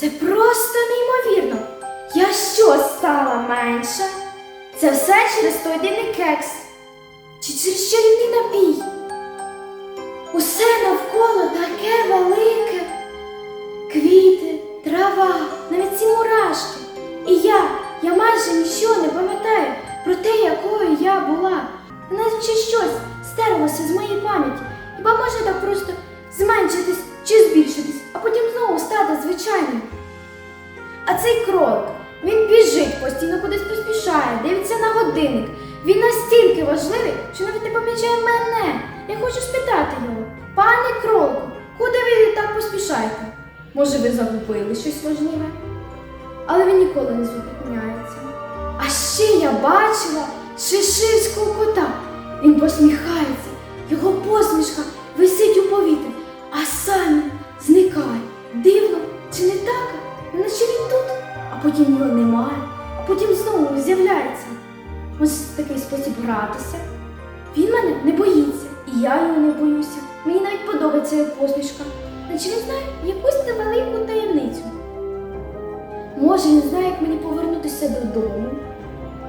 Це просто неймовірно. Я що стала менша? Це все через той дивний кекс. Чи через чарівний напій? Усе навколо таке велике. Квіти, трава, навіть ці мурашки. І я, я майже нічого не пам'ятаю про те, якою я була. Наче щось стерлося з моєї пам'яті. Хіба може так просто зменшитись цей кролик, він біжить, постійно кудись поспішає, дивиться на годинник. Він настільки важливий, що навіть не помічає мене. Я хочу спитати його, пане кролику, куди ви так поспішаєте? Може, ви загубили щось важливе? Але він ніколи не зупиняється. А ще я бачила шиширського кота. Він посміхається, його посмішка висить потім його немає, а потім знову з'являється. Ось такий спосіб гратися. Він мене не боїться, і я його не боюся. Мені навіть подобається його посмішка. Наче він знає якусь невелику таємницю. Може, він знає, як мені повернутися додому.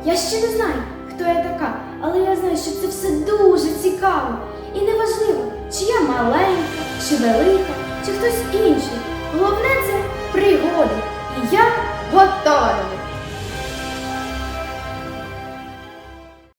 Я ще не знаю, хто я така, але я знаю, що це все дуже цікаво. І неважливо, чи я маленька, чи велика, чи хтось інший. Головне це пригоди.